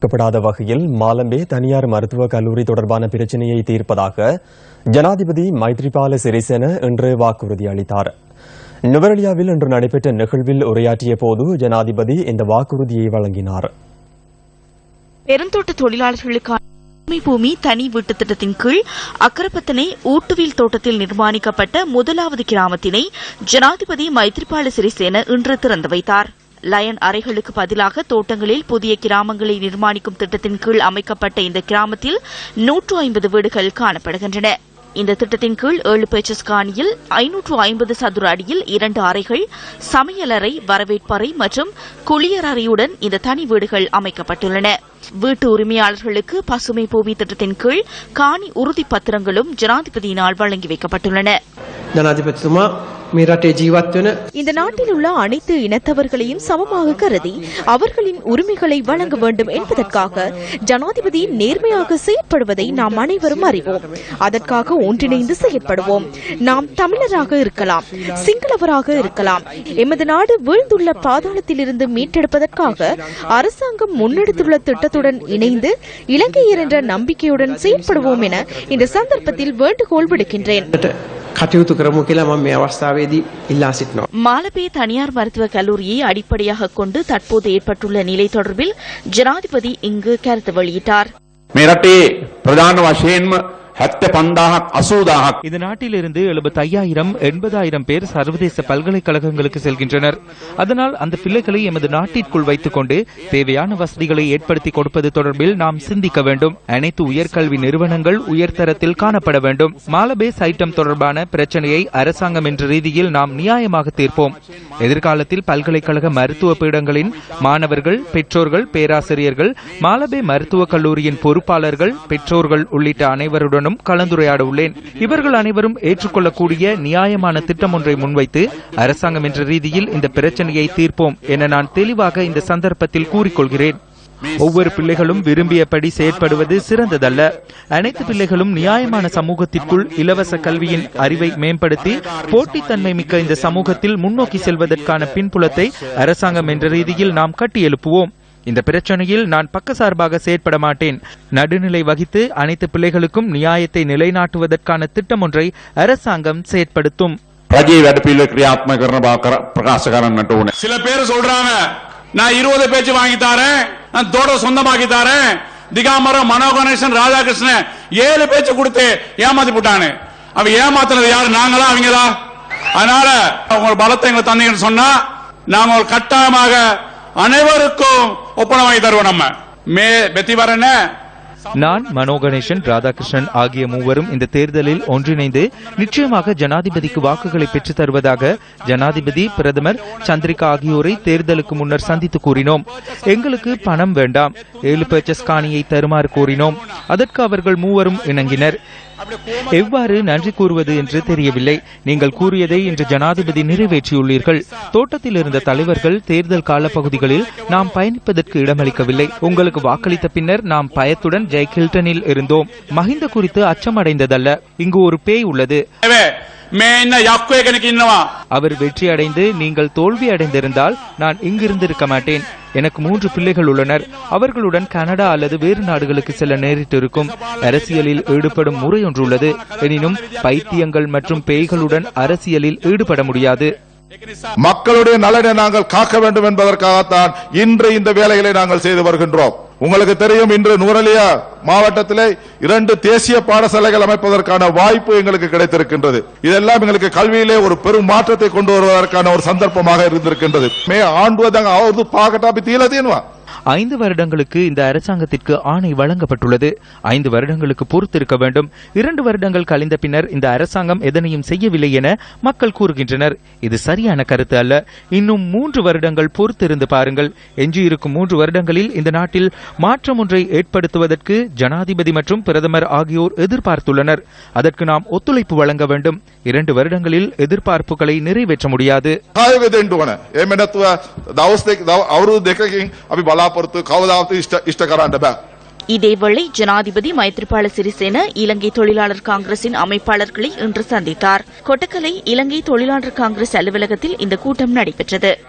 க்கப்படாத வகையில் மாலம்பே தனியார் மருத்துவக் கல்லூரி தொடர்பான பிரச்சினையை தீர்ப்பதாக ஜனாதிபதி மைத்ரிபால சிறிசேன இன்று வாக்குறுதி அளித்தார். நுவரெலியாவில் இன்று நடைபெற்ற நிகழ்வில் உரையாற்றிய போது ஜனாதிபதி இந்த வாக்குறுதியை வழங்கினார். பெருந்தோட்ட தொழிலாளர்களுக்கான பூமி தனி வீட்டு திட்டத்தின் கீழ் அக்கரப்பத்தனை ஊட்டுவில் தோட்டத்தில் நிர்மாணிக்கப்பட்ட முதலாவது கிராமத்தினை ஜனாதிபதி மைத்ரிபால சிறிசேன இன்று திறந்து வைத்தார். லயன் அறைகளுக்கு பதிலாக தோட்டங்களில் புதிய கிராமங்களை நிர்மாணிக்கும் திட்டத்தின் கீழ் அமைக்கப்பட்ட இந்த கிராமத்தில் நூற்று ஐம்பது வீடுகள் காணப்படுகின்றன. இந்த திட்டத்தின் கீழ் ஏழு பேச்சஸ் காணியில் ஐநூற்று ஐம்பது சதுர அடியில் இரண்டு அறைகள் சமையலறை வரவேற்பறை மற்றும் குளியலறையுடன் இந்த தனி வீடுகள் அமைக்கப்பட்டுள்ளன. வீட்டு உரிமையாளர்களுக்கு பசுமை பூமி திட்டத்தின் கீழ் காணி உறுதிப்பத்திரங்களும் ஜனாதிபதியினால் வழங்கி வைக்கப்பட்டுள்ளன. ஜனாதிபதிமா மீராட்டை இந்த நாட்டில் உள்ள அனைத்து இனத்தவர்களையும் சமமாக கருதி அவர்களின் உரிமைகளை வழங்க வேண்டும் என்பதற்காக ஜனாதிபதி நேர்மையாக செயற்படுவதை நாம் அனைவரும் அறிவோம். அதற்காக ஒன்றிணைந்து செயற்படுவோம். நாம் தமிழராக இருக்கலாம் சிங்களவராக இருக்கலாம். எமது நாடு வீழ்ந்துள்ள பாதாளத்திலிருந்து மீட்டெடுப்பதற்காக அரசாங்கம் முன்னெடுத்துள்ள திட்டத்துடன் இணைந்து இலங்கை என்ற நம்பிக்கையுடன் செயற்படுவோம் என இந்த சந்தர்ப்பத்தில் வேண்டுகோள் விடுக்கின்றேன். කටයුතු කරමු කියලා මම මේ අවස්ථාවේදී ඉල්ලා සිටිනවා. மாலபே தனியார் மருத்துவக் கல்லூரியை அடிப்படையாக கொண்டு தற்போது ஏற்பட்டுள்ள நிலை தொடர்பில் ஜனாதிபதி இங்கு கருத்து வெளியிட்டார் මේ රටේ ප්‍රධාන වශයෙන්ම இது நாட்டிலிருந்து எழுபத்தி ஐயாயிரம் எண்பதாயிரம் பேர் சர்வதேச பல்கலைக்கழகங்களுக்கு செல்கின்றனர். அதனால் அந்த பிள்ளைகளை எமது நாட்டிற்குள் வைத்துக் கொண்டு தேவையான வசதிகளை ஏற்படுத்தி கொடுப்பது தொடர்பில் நாம் சிந்திக்க வேண்டும். அனைத்து உயர்கல்வி நிறுவனங்கள் உயர்தரத்தில் காணப்பட வேண்டும். மாலபேஸ் ஐட்டம் தொடர்பான பிரச்சனையை அரசாங்கம் என்ற ரீதியில் நாம் நியாயமாக தீர்ப்போம். எதிர்காலத்தில் பல்கலைக்கழக மருத்துவ பீடங்களின் மாணவர்கள் பெற்றோர்கள் பேராசிரியர்கள் மாலபே மருத்துவக் கல்லூரியின் பொறுப்பாளர்கள் பெற்றோர்கள் உள்ளிட்ட அனைவருடனும் கலந்துரையாட உள்ளேன் இவர்கள் அனைவரும் ஏற்றுக்கொள்ளக்கூடிய நியாயமான திட்டம் ஒன்றை முன்வைத்து அரசாங்கம் என்ற ரீதியில் இந்த பிரச்சனையை தீர்ப்போம் என நான் தெளிவாக இந்த சந்தர்ப்பத்தில் கூறிக்கொள்கிறேன். ஒவ்வொரு பிள்ளைகளும் விரும்பியபடி செயற்படுவது சிறந்ததல்ல. அனைத்து பிள்ளைகளும் நியாயமான சமூகத்திற்குள் இலவச கல்வியின் அறிவை மேம்படுத்தி போட்டித்தன்மை மிக்க இந்த சமூகத்தில் முன்னோக்கி செல்வதற்கான பின்புலத்தை அரசாங்கம் என்ற ரீதியில் நாம் கட்டியெழுப்புவோம். இந்த பிரச்சனையில் நான் பக்கசார்பாக செயற்பட மாட்டேன் நடுநிலை வகித்து அனைத்து பிள்ளைகளுக்கும் நியாயத்தை நிலைநாட்டுவதற்கான திட்டம் ஒன்றை அரசாங்கம் செயற்படுத்தும் රජයේ වැඩපිළිවෙල ක්‍රියාත්මක කරන බව කර- ප්‍රකාශ කරන්නට ඕනේ. சில பேர் சொல்றாங்க நான் இருபது பேச்சு வாங்கி தரேன் நான் தோட சொந்தமாக்கி தரேன் திகாம்பரம் மனோ கணேசன் ராதாகிருஷ்ணன் ஏழு பேச்சு கொடுத்து ஏமாத்தி போட்டானு அவன் ஏமாத்துனது யாரு நாங்களா அவங்களா அதனால உங்க பலத்தை எங்களுக்கு தந்தீங்கன்னு சொன்னா நாங்க ஒரு கட்டாயமாக அனைவருக்கும் ஒப்பனை வாங்கி தருவோம் நம்ம மே வெத்தி நான் மனோகணேசன் ராதாகிருஷ்ணன் ஆகிய மூவரும் இந்த தேர்தலில் ஒன்றிணைந்து நிச்சயமாக ஜனாதிபதிக்கு வாக்குகளை பெற்றுத் தருவதாக ஜனாதிபதி பிரதமர் சந்திரிகா ஆகியோரை தேர்தலுக்கு முன்னர் சந்தித்து கூறினோம். எங்களுக்கு பணம் வேண்டாம். ஏழு பேச்சஸ் காணியை தருமாறு கூறினோம் அதற்கு அவர்கள் மூவரும் இணங்கினர். எவ்வாறு நன்றி கூறுவது என்று தெரியவில்லை. நீங்கள் கூறியதை இன்று ஜனாதிபதி நிறைவேற்றியுள்ளீர்கள். தோட்டத்தில் இருந்த தலைவர்கள் தேர்தல் கால பகுதிகளில் நாம் பயணிப்பதற்கு இடமளிக்கவில்லை. உங்களுக்கு வாக்களித்த பின்னர் நாம் பயத்துடன் ஜெய் கில்டனில் இருந்தோம். மஹிந்த குறித்து அச்சமடைந்ததல்ல. இங்கு ஒரு பேய் உள்ளது. அவர் வெற்றி அடைந்து நீங்கள் தோல்வி அடைந்திருந்தால் நான் இங்கிருந்திருக்க மாட்டேன். எனக்கு மூன்று பிள்ளைகள் உள்ளனர். அவர்களுடன் கனடா அல்லது வேறு நாடுகளுக்கு செல்ல நேரிட்டிருக்கும். அரசியலில் ஈடுபடும் முறை ஒன்று உள்ளது எனினும் பைத்தியங்கள் மற்றும் பேய்களுடன் அரசியலில் ஈடுபட முடியாது. மக்களுடைய நலனை நாங்கள் காக்க வேண்டும் என்பதற்காகத்தான் இன்று இந்த வேலைகளை நாங்கள் செய்து வருகின்றோம். உங்களுக்கு தெரியும் இன்று நூரலியா மாவட்டத்திலே இரண்டு தேசிய பாடசாலைகள் அமைப்பதற்கான வாய்ப்பு எங்களுக்கு கிடைத்திருக்கின்றது. இதெல்லாம் எங்களுக்கு கல்வியிலே ஒரு பெரும் மாற்றத்தை கொண்டு வருவதற்கான ஒரு சந்தர்ப்பமாக இருந்திருக்கின்றது. மே ஆண்டுவதாங்க அவரது பாகட்டாப்பி தீலதீனுவா. ஐந்து வருடங்களுக்கு இந்த அரசாங்கத்திற்கு ஆணை வழங்கப்பட்டுள்ளது. ஐந்து வருடங்களுக்கு பொறுத்திருக்க வேண்டும். இரண்டு வருடங்கள் கழிந்த பின்னர் இந்த அரசாங்கம் எதனையும் செய்யவில்லை என மக்கள் கூறுகின்றனர். இது சரியான கருத்து அல்ல. இன்னும் மூன்று வருடங்கள் பொறுத்திருந்து பாருங்கள். எஞ்சியிருக்கும் மூன்று வருடங்களில் இந்த நாட்டில் மாற்றம் ஒன்றை ஏற்படுத்துவதற்கு ஜனாதிபதி மற்றும் பிரதமர் ஆகியோர் எதிர்பார்த்துள்ளனர். அதற்கு நாம் ஒத்துழைப்பு வழங்க வேண்டும். இரண்டு வருடங்களில் எதிர்பார்ப்புகளை நிறைவேற்ற முடியாது. ಕಾಪರ್ತು ಕವದಾವತ್ತು ಇಷ್ಟ இதேவேளை ஜனாதிபதி மைத்ரிபால சிறிசேன இலங்கை தொழிலாளர் காங்கிரசின் அமைப்பாளர்களை இன்று சந்தித்தார். கொட்டக்கலை இலங்கை தொழிலாளர் காங்கிரஸ் அலுவலகத்தில் இந்த கூட்டம் நடைபெற்றது.